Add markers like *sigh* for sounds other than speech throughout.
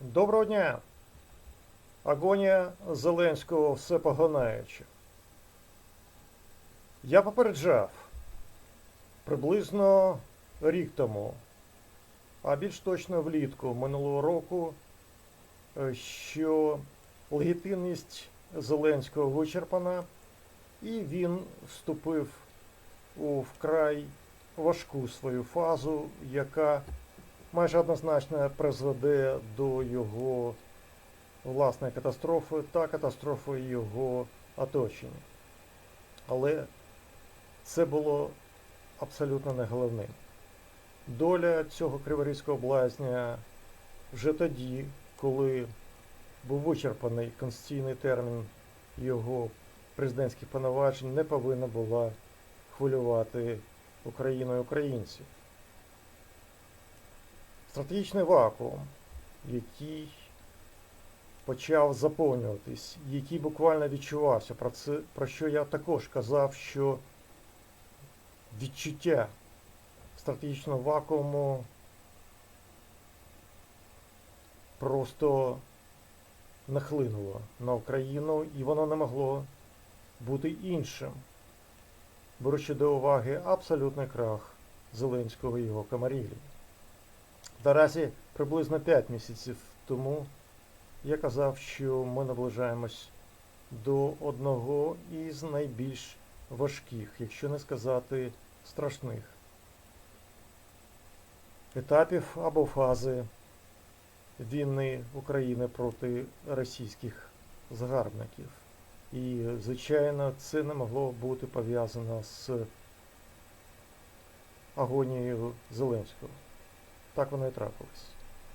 Доброго дня! Агонія Зеленського все поглинаюча. Я попереджав приблизно рік тому, а більш точно влітку минулого року, е, що легітимність Зеленського вичерпана, і він вступив у вкрай важку свою фазу, яка майже однозначно призведе до його власної катастрофи та катастрофи його оточення. Але це було абсолютно не головним. Доля цього криворізького блазня вже тоді, коли був вичерпаний конституційний термін його президентських повноважень, не повинна була хвилювати Україну і українців. Стратегічний вакуум, який почав заповнюватись, який буквально відчувався, про, це, про що я також казав, що відчуття стратегічного вакууму просто нахлинуло на Україну, і воно не могло бути іншим, беручи до уваги абсолютний крах Зеленського і його камарілі. Наразі приблизно 5 місяців тому я казав, що ми наближаємось до одного із найбільш важких, якщо не сказати страшних етапів або фази війни України проти російських загарбників. І, звичайно, це не могло бути пов'язано з агонією Зеленського. Так воно і трапилось.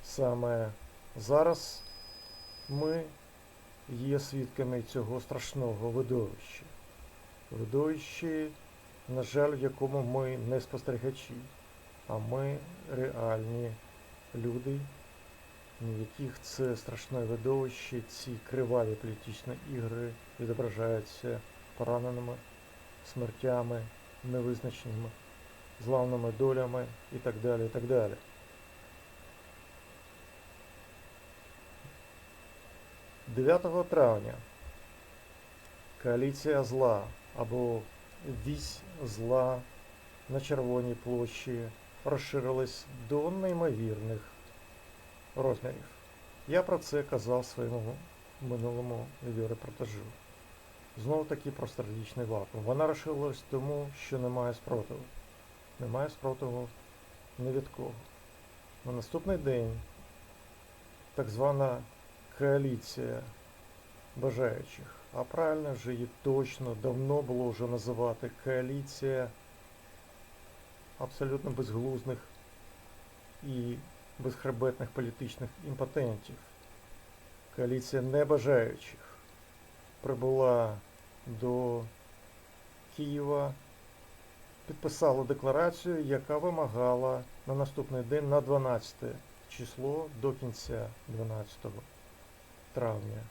Саме зараз ми є свідками цього страшного видовища. Видовище, на жаль, в якому ми не спостерігачі, а ми реальні люди, в яких це страшне видовище, ці криваві політичні ігри відображаються пораненими, смертями, невизначеними, зламними долями і так далі. і так далі. 9 травня коаліція зла або вісь зла на Червоній площі розширилась до неймовірних розмірів. Я про це казав своєму минулому відеорепортажу. Знову таки про стратегічний вакуум. Вона розширилась тому, що немає спротиву. Немає спротиву ні від кого. На наступний день так звана коаліція бажаючих, а правильно вже її точно давно було вже називати коаліція абсолютно безглузних і безхребетних політичних імпотентів. Коаліція небажаючих прибула до Києва, підписала декларацію, яка вимагала на наступний день на 12 число до кінця 12 травня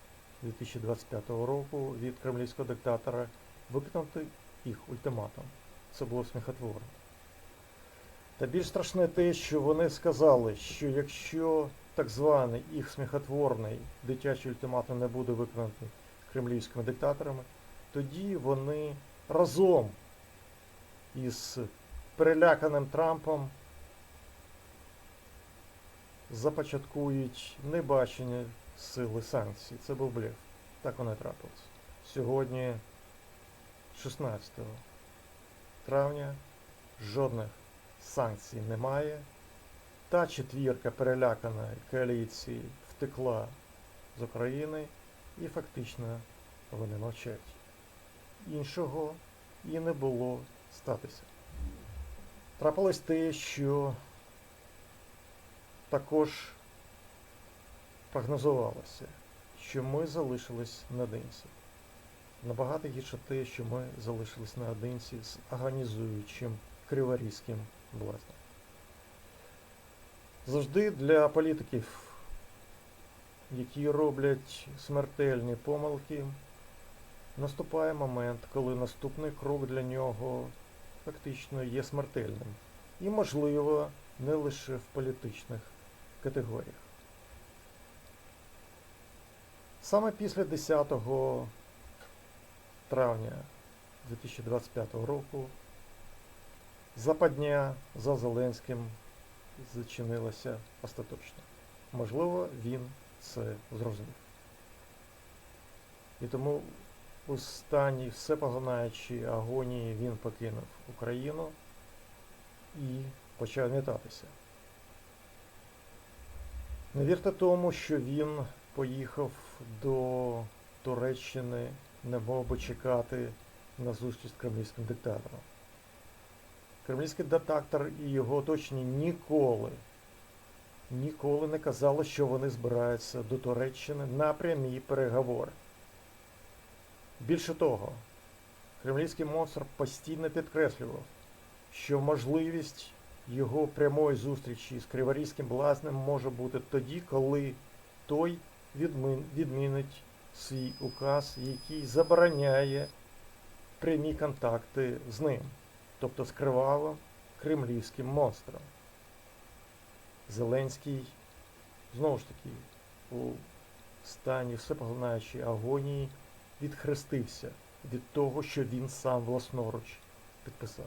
2025 року від кремлівського диктатора виконати їх ультиматум. Це було сміхотворно. Та більш страшне те, що вони сказали, що якщо так званий їх сміхотворний дитячий ультиматум не буде виконаний кремлівськими диктаторами, тоді вони разом із переляканим Трампом започаткують небачені сили санкцій. Це був блеф. Так воно і трапилось. Сьогодні, 16 травня, жодних санкцій немає. Та четвірка переляканої коаліції втекла з України і фактично вони мовчать. Іншого і не було статися. Трапилось те, що також прогнозувалося, що ми залишились наодинці. Набагато гірше те, що ми залишились наодинці з агонізуючим криворізьким блазнем. Завжди для політиків, які роблять смертельні помилки, наступає момент, коли наступний крок для нього фактично є смертельним. І, можливо, не лише в політичних категоріях. Саме після 10 травня 2025 року западня за Зеленським зачинилася остаточно. Можливо, він це зрозумів. І тому у стані всепоглинаючої агонії він покинув Україну і почав мітатися. Не вірте тому, що він поїхав до Туреччини, не мов би чекати на зустріч з кремлівським диктатором. Кремлівський диктатор і його оточення ніколи, ніколи не казали, що вони збираються до Туреччини на прямі переговори. Більше того, кремлівський монстр постійно підкреслював, що можливість його прямої зустрічі з Криворізьким блазнем може бути тоді, коли той відмінить свій указ, який забороняє прямі контакти з ним, тобто з кривавим кремлівським монстром. Зеленський знову ж таки у стані всепоглинаючої агонії відхрестився від того, що він сам власноруч підписав.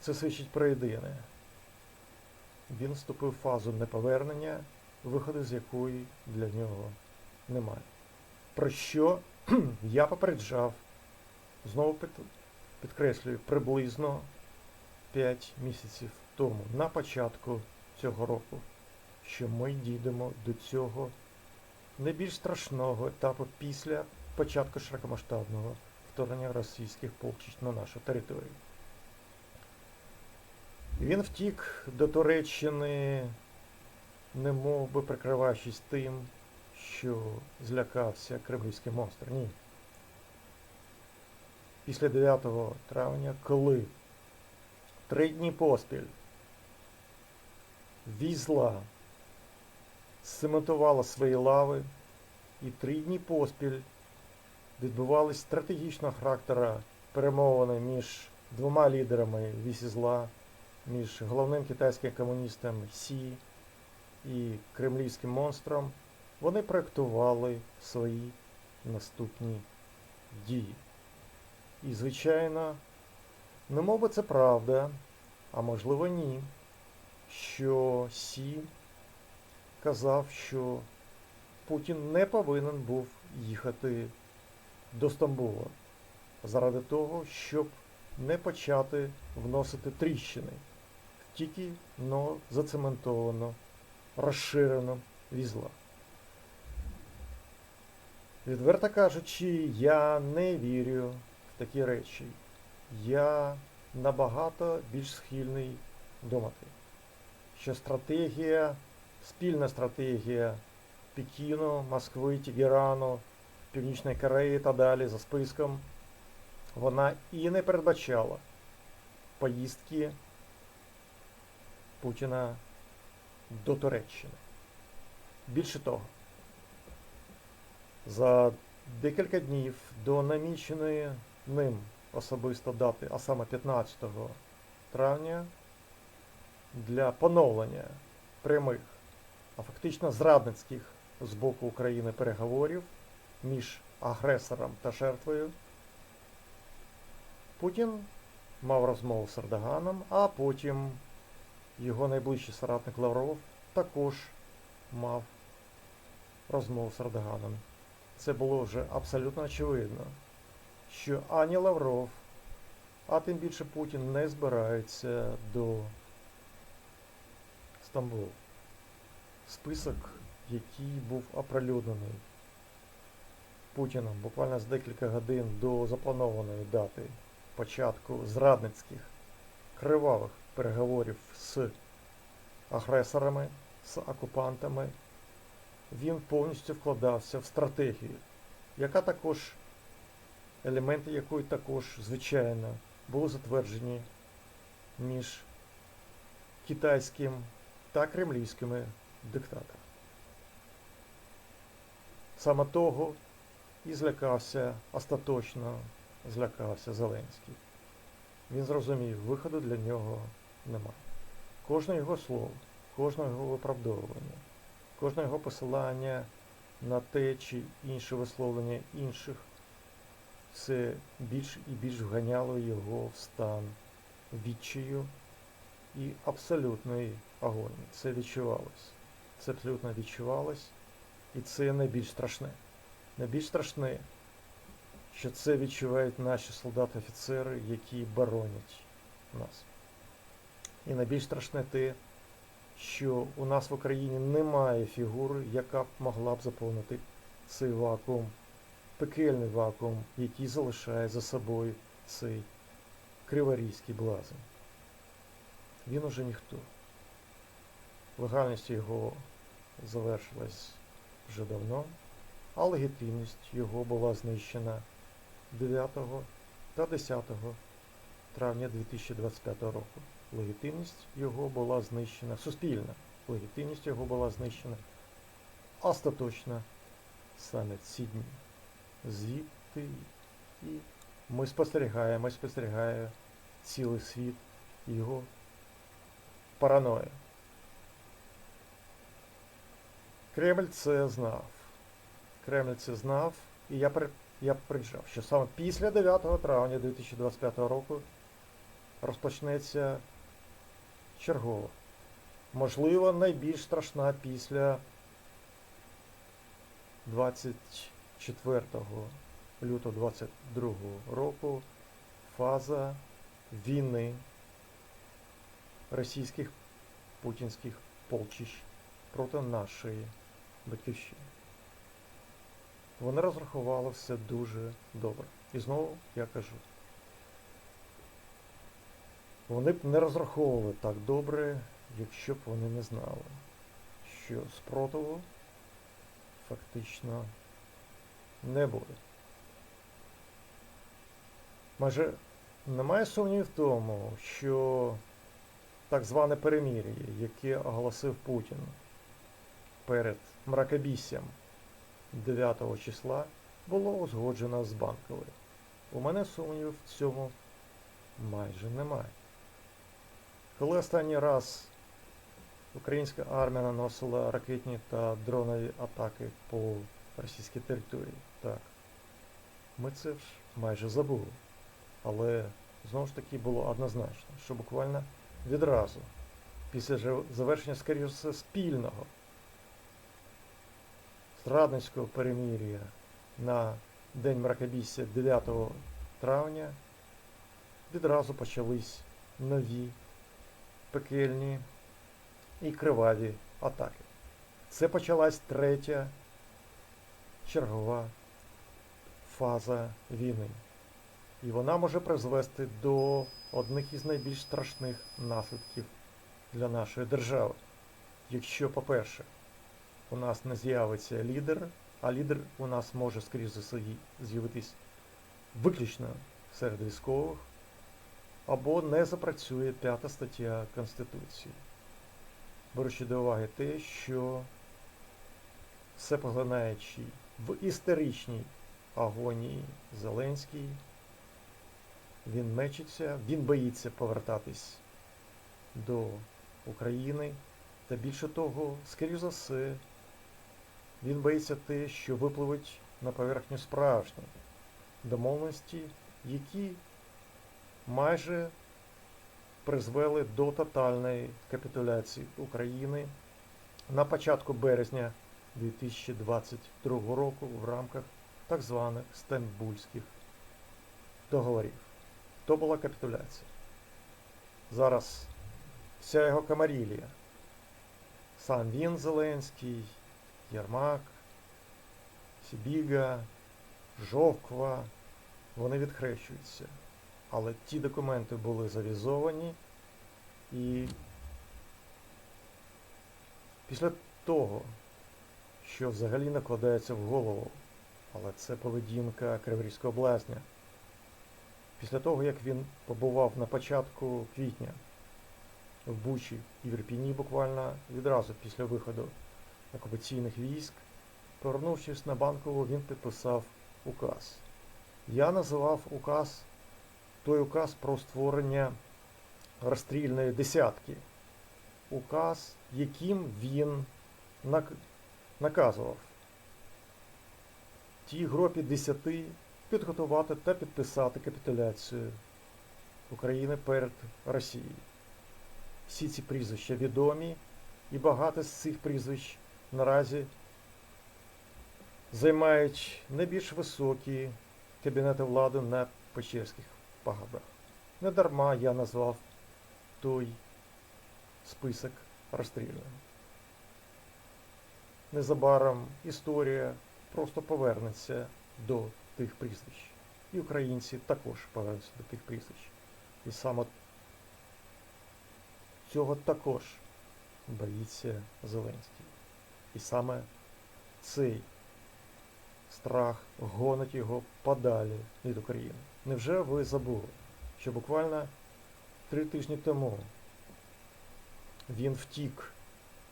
Це свідчить про єдине. Він вступив в фазу неповернення, виходу з якої для нього немає. Про що *clears throat* я попереджав, знову підкреслюю, приблизно 5 місяців тому, на початку цього року, що ми дійдемо до цього найбільш страшного етапу після початку широкомасштабного вторгнення російських полчищ на нашу територію. Він втік до Туреччини, не мов би прикриваючись тим, що злякався кремлівський монстр. Ні. Після 9 травня, коли три дні поспіль візла цементувала свої лави, і три дні поспіль відбувались стратегічного характера перемовини між двома лідерами вісі зла, між головним китайським комуністом Сі і кремлівським монстром, вони проєктували свої наступні дії. І, звичайно, не мов би це правда, а можливо ні, що Сі казав, що Путін не повинен був їхати до Стамбула заради того, щоб не почати вносити тріщини в тільки но зацементовано, розширено візла. Відверто кажучи, я не вірю в такі речі. Я набагато більш схильний думати, що стратегія спільна стратегія Пекіну, Москви, Тегерану, Північної Кореї та далі за списком, вона і не передбачала поїздки Путіна до Туреччини. Більше того, за декілька днів до наміченої ним особисто дати, а саме 15 травня, для поновлення прямих а фактично зрадницьких з боку України переговорів між агресором та жертвою. Путін мав розмову з Ердоганом, а потім його найближчий соратник Лавров також мав розмову з Ердоганом. Це було вже абсолютно очевидно, що ані Лавров, а тим більше Путін не збираються до Стамбулу список, який був оприлюднений Путіном буквально за декілька годин до запланованої дати початку зрадницьких кривавих переговорів з агресорами, з окупантами, він повністю вкладався в стратегію, яка також, елементи якої також, звичайно, були затверджені між китайським та кремлівськими диктатор. Саме того і злякався, остаточно злякався Зеленський. Він зрозумів, виходу для нього немає. Кожне його слово, кожне його виправдовування Кожне його посилання на те чи інше висловлення інших, це більш і більш вганяло його в стан відчаю і абсолютної агонії. Це відчувалось. Це абсолютно відчувалось. І це найбільш страшне. Найбільш страшне, що це відчувають наші солдати-офіцери, які боронять нас. І найбільш страшне те, що у нас в Україні немає фігури, яка б могла б заповнити цей вакуум, пекельний вакуум, який залишає за собою цей криворізький блазень. Він уже ніхто. Легальність його завершилась вже давно, а легітимність його була знищена 9 та 10 травня 2025 року. Легітимність його була знищена, суспільна легітимність його була знищена остаточно саме ці дні. Звідти і ми спостерігаємо, спостерігає цілий світ його параною. Кремль це знав. Кремль це знав, і я, при- я попереджав, що саме після 9 травня 2025 року розпочнеться чергова. Можливо, найбільш страшна після 24 лютого 22 року фаза війни російських путінських полчищ проти нашої батьківщини. Вони розрахували все дуже добре. І знову я кажу, вони б не розраховували так добре, якщо б вони не знали, що спротиву фактично не буде. Майже немає сумнівів в тому, що так зване перемір'я, яке оголосив Путін перед мракобіссям 9 числа, було узгоджено з банковою. У мене сумнівів в цьому майже немає. Коли останній раз українська армія наносила ракетні та дронові атаки по російській території, так, ми це ж майже забули. Але знову ж таки було однозначно, що буквально відразу, після завершення, скоріше спільного зрадницького перемір'я на День мракобісся 9 травня, відразу почались нові пекельні і криваві атаки. Це почалась третя чергова фаза війни. І вона може призвести до одних із найбільш страшних наслідків для нашої держави. Якщо, по-перше, у нас не з'явиться лідер, а лідер у нас може, скоріш за з'явитись виключно серед військових, або не запрацює п'ята стаття Конституції. Беручи до уваги те, що все поглинаючи в історичній агонії Зеленський, він мечиться, він боїться повертатись до України. Та більше того, скоріш за все, він боїться те, що випливуть на поверхню справжні домовленості, які майже призвели до тотальної капітуляції України на початку березня 2022 року в рамках так званих Стамбульських договорів. То була капітуляція. Зараз вся його камарілія, сам він Зеленський, Єрмак, Сібіга, Жовква, вони відхрещуються. Але ті документи були завізовані і після того, що взагалі накладається в голову, але це поведінка Криворізького блазня. Після того, як він побував на початку квітня в Бучі і в Ірпіні буквально відразу після виходу окупаційних військ, повернувшись на банкову, він підписав указ. Я називав указ той указ про створення розстрільної десятки. Указ, яким він нак- наказував тій групі 10 підготувати та підписати капітуляцію України перед Росією. Всі ці прізвища відомі, і багато з цих прізвищ наразі займають найбільш високі кабінети влади на Печерських пагорбах. Не дарма я назвав той список розстріляним. Незабаром історія просто повернеться до тих прізвищ. І українці також повернуться до тих прізвищ. І саме цього також боїться Зеленський. І саме цей страх гонить його подалі від України. Невже ви забули, що буквально три тижні тому він втік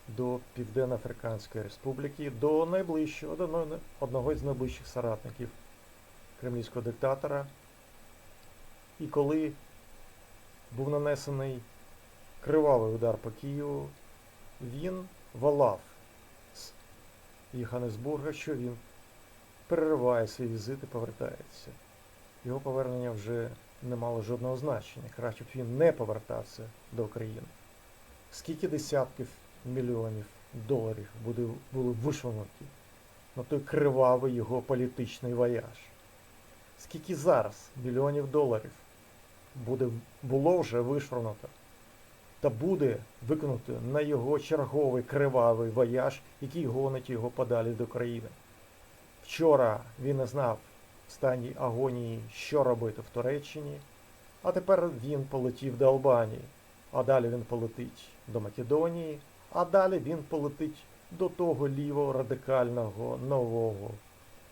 до Південно-Африканської Республіки, до найближчого, до одного- із найближчих соратників кремлівського диктатора. І коли був нанесений кривавий удар по Києву, він волав з Йоханнесбурга, що він перериває свій візит і повертається. Його повернення вже не мало жодного значення. Краще б він не повертався до України. Скільки десятків мільйонів доларів були вишвинуті на той кривавий його політичний вояж? Скільки зараз мільйонів доларів буде, було вже вишвырнуто та буде виконано на його черговий кривавий вояж, який гонить його подалі до країни? Вчора він не знав стані агонії, що робити в Туреччині, а тепер він полетів до Албанії, а далі він полетить до Македонії, а далі він полетить до того лівого радикального нового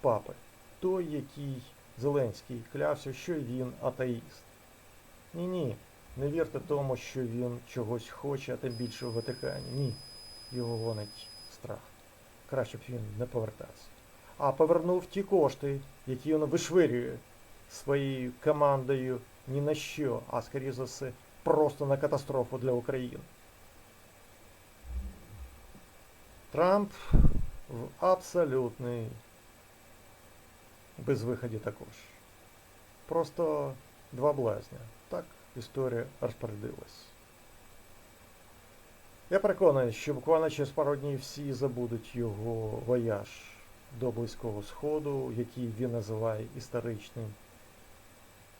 папи, той, який Зеленський клявся, що він атеїст. Ні-ні, не вірте тому, що він чогось хоче, а тим більше в Ватикані. Ні. Його гонить страх. Краще б він не повертався. А повернув ті кошти, які він вишвирює своєю командою ні на що, а скоріше за все, просто на катастрофу для України. Трамп в абсолютній безвиході також. Просто два блазня. Так історія розпорядилась. Я переконаний, що буквально через пару днів всі забудуть його вояж до Близького Сходу, який він називає історичним.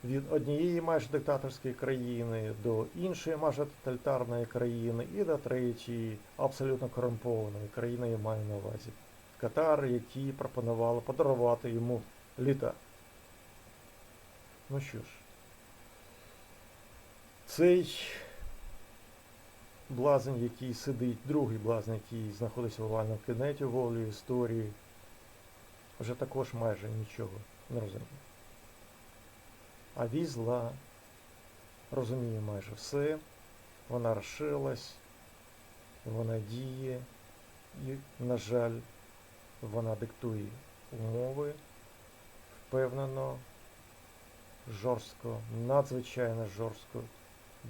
Від однієї майже диктаторської країни до іншої майже тоталітарної країни і до третьої абсолютно корумпованої країни, я маю на увазі Катар, які пропонували подарувати йому літа. Ну що ж, цей блазень, який сидить, другий блазень, який знаходиться в овальному кабінеті волі історії, вже також майже нічого не розуміє. А візла розуміє майже все, вона розширилась, вона діє і, на жаль, вона диктує умови впевнено, жорстко, надзвичайно жорстко,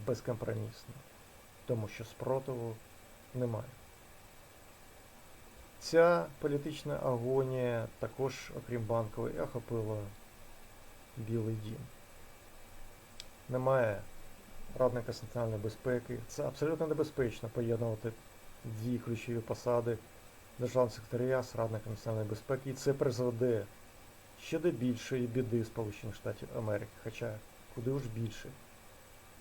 безкомпромісно, тому що спротиву немає. Ця політична агонія також, окрім банкової, охопила Білий дім. Немає радника національної безпеки. Це абсолютно небезпечно поєднувати дві ключові посади державного секретаря з радником національної безпеки, і це призведе ще до більшої біди Сполучених Штатів Америки, хоча куди ж більше.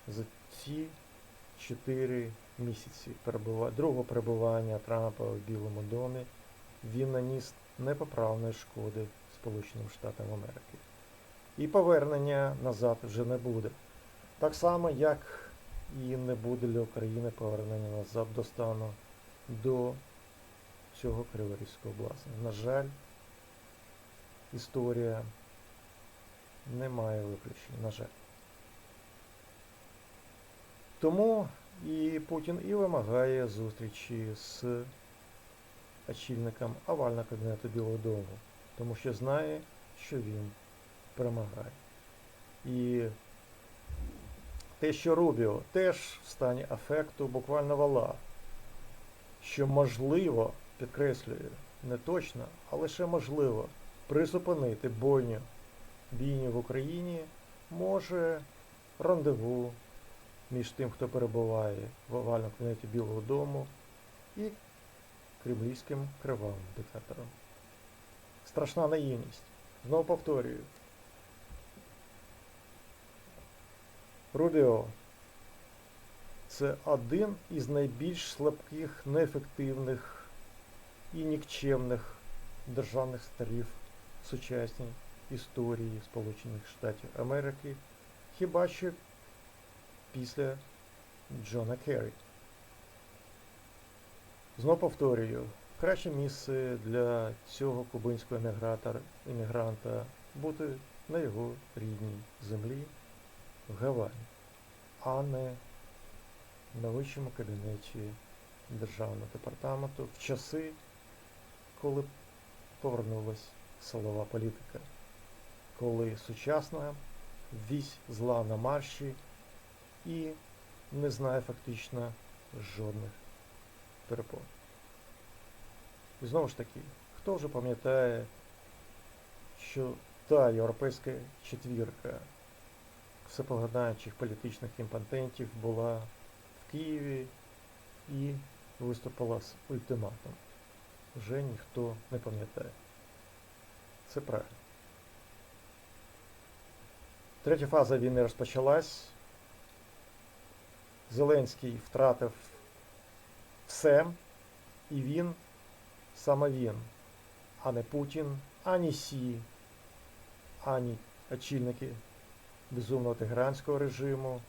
За ці 4 місяці другого перебування Трампа в Білому домі він наніс непоправної шкоди Сполученим Штатам Америки. І повернення назад вже не буде. Так само, як і не буде для України повернення назад до стану до цього Криворізького блазня. На жаль, історія не має виключень, на жаль. Тому і Путін і вимагає зустрічі з очільником овального кабінету Білого Дому, тому що знає, що він перемагає. І те, що Рубіо теж в стані афекту буквально вала, що можливо підкреслюю, не точно, а лише можливо призупинити бойню бійню в Україні може рандеву між тим, хто перебуває в овальному кабінеті Білого Дому і кремлівським кривавим диктатором. Страшна наївність. Знову повторюю. Рубіо це один із найбільш слабких, неефективних і нікчемних державних старів сучасній історії Сполучених Штатів Америки, хіба що після Джона Керрі. Знову повторюю, краще місце для цього кубинського емігранта бути на його рідній землі в Гавані, а не на вищому кабінеті Державного департаменту в часи, коли повернулась силова політика, коли сучасна вісь зла на марші і не знає фактично жодних перепон. І знову ж таки, хто вже пам'ятає, що та європейська четвірка всепоглинаючих політичних імпотентів була в Києві і виступила з ультиматом. Вже ніхто не пам'ятає. Це правильно. Третя фаза війни розпочалась. Зеленський втратив все, і він, саме він, а не Путін, ані Сі, ані очільники безумного тегеранського режиму,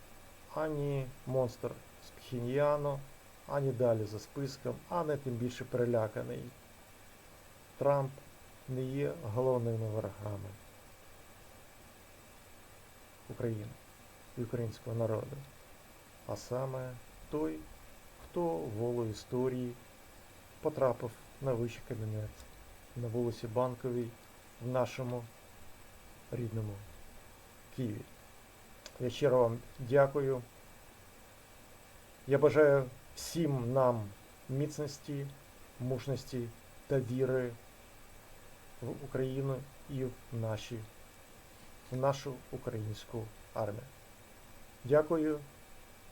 ані монстр з Пхіньяну, ані далі за списком, а не тим більше переляканий. Трамп не є головними ворогами України і українського народу, а саме той, хто волою історії потрапив на вищий кабінет на вулиці Банковій в нашому рідному Києві. Я щиро вам дякую. Я бажаю всім нам міцності, мужності та віри в Україну і в наші, в нашу українську армію. Дякую